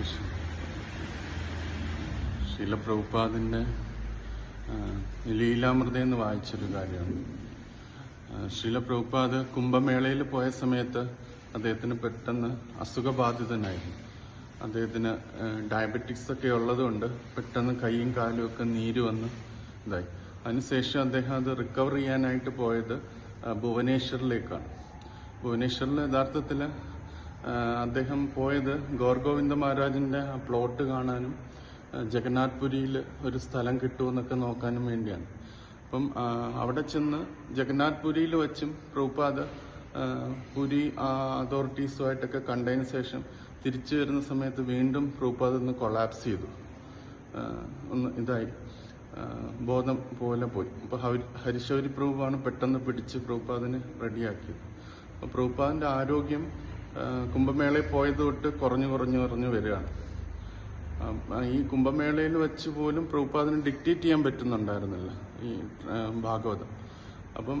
Meditation ശീല പ്രഭുപാദിന്റെ ലീലാമൃത എന്ന് വായിച്ചൊരു കാര്യമാണ്. ശീല പ്രഭുപാദ് കുംഭമേളയിൽ പോയ സമയത്ത് അദ്ദേഹത്തിന് പെട്ടെന്ന് അസുഖബാധിതനായിരുന്നു അദ്ദേഹത്തിന് ഡയബറ്റിക്സ് ഒക്കെ ഉള്ളതുകൊണ്ട് പെട്ടെന്ന് കൈയും കാലും ഒക്കെ നീര് വന്ന് ഇതായി. അതിനുശേഷം അദ്ദേഹം അത് റിക്കവർ ചെയ്യാനായിട്ട് പോയത് ഭുവനേശ്വറിലേക്കാണ്. ഭുവനേശ്വറിൽ യഥാർത്ഥത്തിൽ അദ്ദേഹം പോയത് ഗോർഗോവിന്ദ മഹാരാജിന്റെ ആ പ്ലോട്ട് കാണാനും ജഗന്നാഥ് പുരിയിൽ ഒരു സ്ഥലം കിട്ടുമെന്നൊക്കെ നോക്കാനും വേണ്ടിയാണ്. അപ്പം അവിടെ ചെന്ന് ജഗന്നാഥ് പുരിയിൽ വെച്ചും പ്രഭുപാദ് പുരി അതോറിറ്റീസുമായിട്ടൊക്കെ കണ്ടതിന് ശേഷം തിരിച്ചു വരുന്ന സമയത്ത് വീണ്ടും പ്രഭുപാദ് ഒന്ന് കൊളാപ്സ് ചെയ്തു. ഒന്ന് ഇതായി. ബോധം പോലെ പോയി. അപ്പൊ ഹരി- ഹരിശൗരി പ്രഭുവാണ് പെട്ടെന്ന് പിടിച്ച് പ്രഭുപാദിനെ റെഡിയാക്കിയത്. അപ്പൊ പ്രഭുപാദിന്റെ ആരോഗ്യം കുംഭമേളയിൽ പോയത് തൊട്ട് കുറഞ്ഞു കുറഞ്ഞു കുറഞ്ഞു വരികയാണ്. ഈ കുംഭമേളയിൽ വെച്ച് പോലും പ്രഭുപാദിന് ഡിക്റ്റേറ്റ് ചെയ്യാൻ പറ്റുന്നുണ്ടായിരുന്നില്ല ഈ ഭാഗവതം. അപ്പം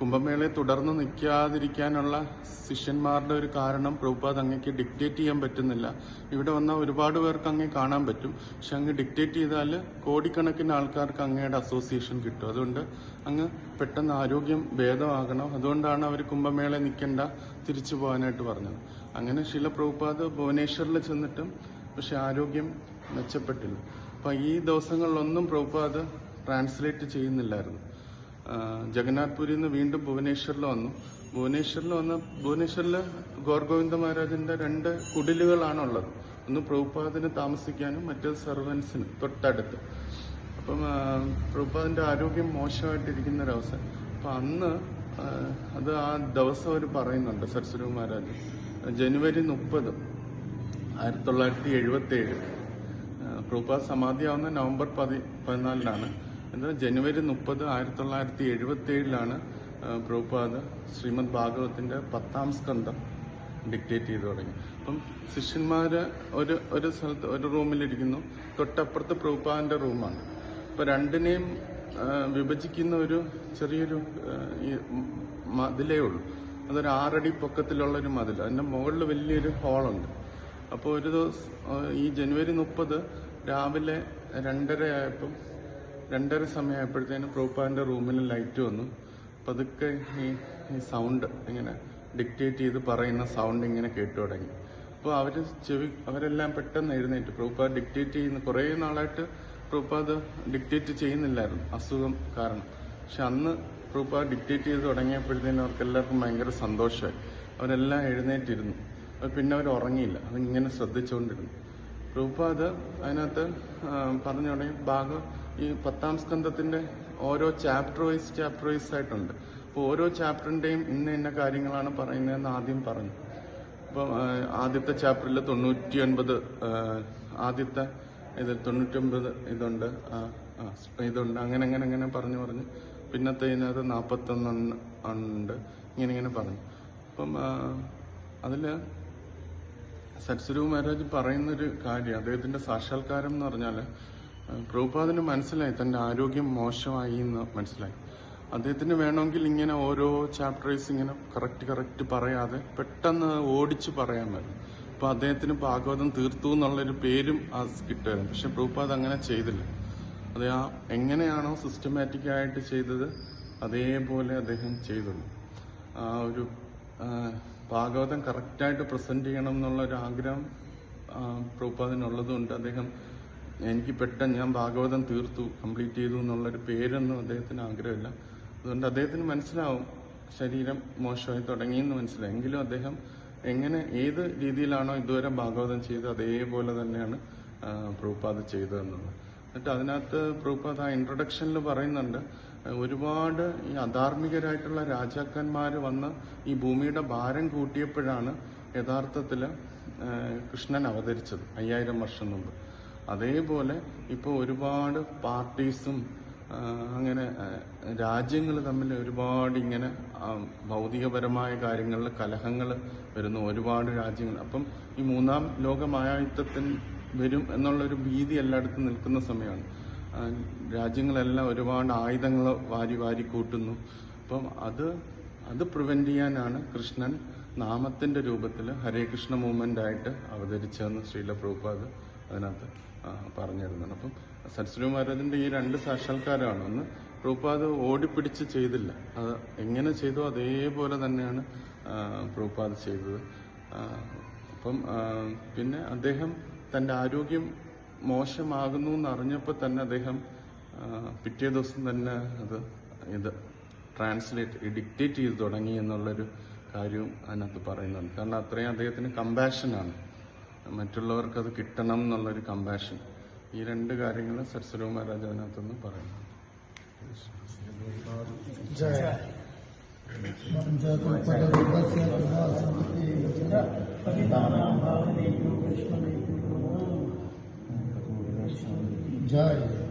കുംഭമേളയെ തുടർന്ന് നിൽക്കാതിരിക്കാനുള്ള ശിഷ്യന്മാരുടെ ഒരു കാരണം പ്രഭുപാദ് അങ്ങേക്ക് ഡിക്റ്റേറ്റ് ചെയ്യാൻ പറ്റുന്നില്ല. ഇവിടെ വന്ന ഒരുപാട് പേർക്ക് അങ്ങേ കാണാൻ പറ്റും. പക്ഷെ അങ്ങ് ഡിക്റ്റേറ്റ് ചെയ്താൽ കോടിക്കണക്കിന് ആൾക്കാർക്ക് അങ്ങയുടെ അസോസിയേഷൻ കിട്ടും. അതുകൊണ്ട് അങ്ങ് പെട്ടെന്ന് ആരോഗ്യം ഭേദമാകണം. അതുകൊണ്ടാണ് അവർ കുംഭമേള നിൽക്കേണ്ട തിരിച്ചു പോകാനായിട്ട് പറഞ്ഞത്. അങ്ങനെ ശില പ്രഭുപാദ് ഭുവനേശ്വറിൽ ചെന്നിട്ടും പക്ഷെ ആരോഗ്യം മെച്ചപ്പെട്ടില്ല. അപ്പം ഈ ദിവസങ്ങളിലൊന്നും പ്രഭുപാദ് ട്രാൻസ്ലേറ്റ് ചെയ്യുന്നില്ലായിരുന്നു. ജഗന്നാഥ് പുരിയിൽ നിന്ന് വീണ്ടും ഭുവനേശ്വറിൽ വന്നു. ഭുവനേശ്വറിൽ വന്ന ഭുവനേശ്വറിൽ ഗോർഗോവിന്ദ മഹാരാജന്റെ രണ്ട് കുടിലുകളാണുള്ളത്. ഒന്ന് പ്രഭുപാദിന് താമസിക്കാനും മറ്റേത് സർവൻസിന് തൊട്ടടുത്ത്. അപ്പം പ്രഭുപാദിന്റെ ആരോഗ്യം മോശമായിട്ടിരിക്കുന്ന ഒരവസ്ഥ അപ്പൊ അന്ന് അത് ആ ദിവസം അവർ പറയുന്നുണ്ട് സരസ്വതി മഹാരാജ്. ജനുവരി മുപ്പത് ആയിരത്തി തൊള്ളായിരത്തി എഴുപത്തി ഏഴ്. പ്രഭുപാദ് സമാധിയാവുന്ന നവംബർ പതി പതിനാലിനാണ്. എന്നാൽ ജനുവരി മുപ്പത് ആയിരത്തി തൊള്ളായിരത്തി എഴുപത്തി ഏഴിലാണ് പ്രഭുപാദ് ശ്രീമദ് ഭാഗവത്തിന്റെ പത്താം സ്കന്ധം ഡിക്റ്റേറ്റ് ചെയ്തു തുടങ്ങി. അപ്പം ശിഷ്യന്മാര് ഒരു ഒരു സ്ഥലത്ത് ഒരു റൂമിലിരിക്കുന്നു. തൊട്ടപ്പുറത്ത് പ്രഭുപാദിന്റെ റൂമാണ്. അപ്പൊ രണ്ടിനെയും വിഭജിക്കുന്ന ഒരു ചെറിയൊരു ഈ മതിലേ ഉള്ളൂ. അതൊരു ആറടി പൊക്കത്തിലുള്ള ഒരു മതിൽ അതിന്റെ മുകളിൽ വലിയൊരു ഹോളുണ്ട്. അപ്പോൾ ഒരു ദിവസം ഈ ജനുവരി മുപ്പത് രാവിലെ രണ്ടര ആയപ്പം രണ്ടര സമയമായപ്പോഴത്തേനും പ്രഭുപാദിന്റെ റൂമിൽ ലൈറ്റ് വന്നു. പതുക്കെ ഈ ഈ സൗണ്ട് ഇങ്ങനെ ഡിക്റ്റേറ്റ് ചെയ്ത് പറയുന്ന സൗണ്ട് ഇങ്ങനെ കേട്ടു തുടങ്ങി. അപ്പോൾ അവർ ചെവി അവരെല്ലാം പെട്ടെന്ന് എഴുന്നേറ്റ്. പ്രൂപ്പ ഡിക്റ്റേറ്റ് ചെയ്യുന്ന കുറേ നാളായിട്ട് പ്രഭുപാദ് ഡിക്റ്റേറ്റ് ചെയ്യുന്നില്ലായിരുന്നു. അസുഖം കാരണം. പക്ഷെ അന്ന് പ്രൂപ്പ ഡിക്റ്റേറ്റ് ചെയ്ത് തുടങ്ങിയപ്പോഴത്തേനും അവർക്ക് എല്ലാവർക്കും ഭയങ്കര സന്തോഷമായി. അവരെല്ലാം എഴുന്നേറ്റിരുന്നു. അത് പിന്നെ അവർ ഉറങ്ങിയില്ല. അതിങ്ങനെ ശ്രദ്ധിച്ചുകൊണ്ടിരുന്നു പ്രഭുപാദ് അതിനകത്ത് ആ, പറഞ്ഞു തുടങ്ങി. ഭാഗം ഈ പത്താം സ്കന്ധത്തിന്റെ ഓരോ ചാപ്റ്റർ വൈസ് ചാപ്റ്റർ വൈസ് ആയിട്ടുണ്ട്. അപ്പോൾ ഓരോ ചാപ്റ്ററിന്റെയും ഇന്ന ഇന്ന കാര്യങ്ങളാണ് പറയുന്നതെന്ന് ആദ്യം പറഞ്ഞു. അപ്പൊ ആദ്യത്തെ ചാപ്റ്ററിൽ തൊണ്ണൂറ്റി ഒൻപത് ആദ്യത്തെ ഇത് തൊണ്ണൂറ്റൊമ്പത് ഇതുണ്ട് ഇതുണ്ട്. അങ്ങനെ അങ്ങനെ അങ്ങനെ പറഞ്ഞു പറഞ്ഞു. പിന്നത്തെ ഇതിനകത്ത് നാൽപ്പത്തൊന്ന് ഉണ്ട്. ഇങ്ങനെ ഇങ്ങനെ പറഞ്ഞു. അപ്പം അതിൽ സത്സുരു മഹാരാജ് പറയുന്നൊരു കാര്യം അദ്ദേഹത്തിന്റെ സാക്ഷാത്കാരം എന്ന് പറഞ്ഞാൽ പ്രഭുപാദിന് മനസ്സിലായി തന്റെ ആരോഗ്യം മോശമായി എന്ന് മനസ്സിലായി. അദ്ദേഹത്തിന് വേണമെങ്കിൽ ഇങ്ങനെ ഓരോ ചാപ്റ്റേഴ്സ് ഇങ്ങനെ കറക്റ്റ് കറക്റ്റ് പറയാതെ പെട്ടെന്ന് ഓടിച്ച് പറയാൻ അപ്പോൾ അപ്പൊ അദ്ദേഹത്തിന് ഭാഗവതം തീർത്തു എന്നുള്ളൊരു പേരും ആ കിട്ടുമായിരുന്നു പക്ഷെ പ്രഭുപാദ് അങ്ങനെ ചെയ്തില്ല. അത് ആ എങ്ങനെയാണോ സിസ്റ്റമാറ്റിക് ആയിട്ട് ചെയ്തത് അതേപോലെ അദ്ദേഹം ചെയ്തുള്ളൂ. ആ ഒരു ഭാഗവതം കറക്റ്റായിട്ട് പ്രസന്റ് ചെയ്യണം എന്നുള്ള ഒരു ആഗ്രഹം പ്രഭുപാദിനുള്ളതുകൊണ്ട് അദ്ദേഹം എനിക്ക് പെട്ടെന്ന് ഞാൻ ഭാഗവതം തീർത്തു കംപ്ലീറ്റ് ചെയ്തു എന്നുള്ളൊരു പേരൊന്നും അദ്ദേഹത്തിന് ആഗ്രഹമില്ല. അതുകൊണ്ട് അദ്ദേഹത്തിന് മനസ്സിലാവും ശരീരം മോശമായി തുടങ്ങിയെന്ന് മനസ്സിലായി. എങ്കിലും അദ്ദേഹം എങ്ങനെ ഏത് രീതിയിലാണോ ഇതുവരെ ഭാഗവതം ചെയ്തത് അതേപോലെ തന്നെയാണ് പ്രൂപ്പാത് ചെയ്തതെന്നുള്ളത്. എന്നിട്ട് അതിനകത്ത് പ്രഭുപാദ് ആ ഇൻട്രൊഡക്ഷനിൽ പറയുന്നുണ്ട് ഒരുപാട് ഈ അധാർമികരായിട്ടുള്ള രാജാക്കന്മാർ വന്ന് ഈ ഭൂമിയുടെ ഭാരം കൂട്ടിയപ്പോഴാണ് യഥാർത്ഥത്തിൽ കൃഷ്ണൻ അവതരിച്ചത് അയ്യായിരം വർഷം മുമ്പ്. അതേപോലെ ഇപ്പോൾ ഒരുപാട് പാർട്ടീസും അങ്ങനെ രാജ്യങ്ങൾ തമ്മിൽ ഒരുപാട് ഇങ്ങനെ ഭൗതികപരമായ കാര്യങ്ങളിൽ കലഹങ്ങൾ വരുന്നു ഒരുപാട് രാജ്യങ്ങൾ അപ്പം ഈ മൂന്നാം ലോക മായായുദ്ധത്തിന് വരും എന്നുള്ളൊരു ഭീതി എല്ലായിടത്തും നിൽക്കുന്ന സമയമാണ് രാജ്യങ്ങളെല്ലാം ഒരുപാട് ആയുധങ്ങൾ വാരി വാരി കൂട്ടുന്നു. അപ്പം അത് അത് പ്രിവെന്റ് ചെയ്യാനാണ് കൃഷ്ണൻ നാമത്തിന്റെ രൂപത്തിൽ ഹരേ കൃഷ്ണ മൂവ്മെന്റ് ആയിട്ട് അവതരിച്ചതെന്ന് ശ്രീല പ്രഭുപാദ് അതിനകത്ത് ആ, പറഞ്ഞിരുന്നുണ്ട് അപ്പം സരസ്വതി മഹാരാജന്റെ ഈ രണ്ട് സാക്ഷാത്കാരമാണ് ഒന്ന് പ്രൂപ്പാത് ഓടിപ്പിടിച്ച് ചെയ്തില്ല. അത് എങ്ങനെ ചെയ്തോ അതേപോലെ തന്നെയാണ് പ്രൂപ്പാത് ചെയ്തത്. അപ്പം പിന്നെ അദ്ദേഹം തന്റെ ആരോഗ്യം മോശമാകുന്നു എന്നറിഞ്ഞപ്പോൾ തന്നെ അദ്ദേഹം പിറ്റേ ദിവസം തന്നെ അത് ഇത് ട്രാൻസ്ലേറ്റ് ഡിക്റ്റേറ്റ് ചെയ്ത് തുടങ്ങി എന്നുള്ളൊരു കാര്യവും അതിനകത്ത് പറയുന്നുണ്ട്. കാരണം അത്രയും അദ്ദേഹത്തിന് കമ്പാഷനാണ്. മറ്റുള്ളവർക്ക് അത് കിട്ടണം എന്നുള്ളൊരു കമ്പാഷൻ ഈ രണ്ട് കാര്യങ്ങൾ സരസ്വരവ് മഹാരാജ് അതിനകത്തുനിന്ന് പറയുന്നു जय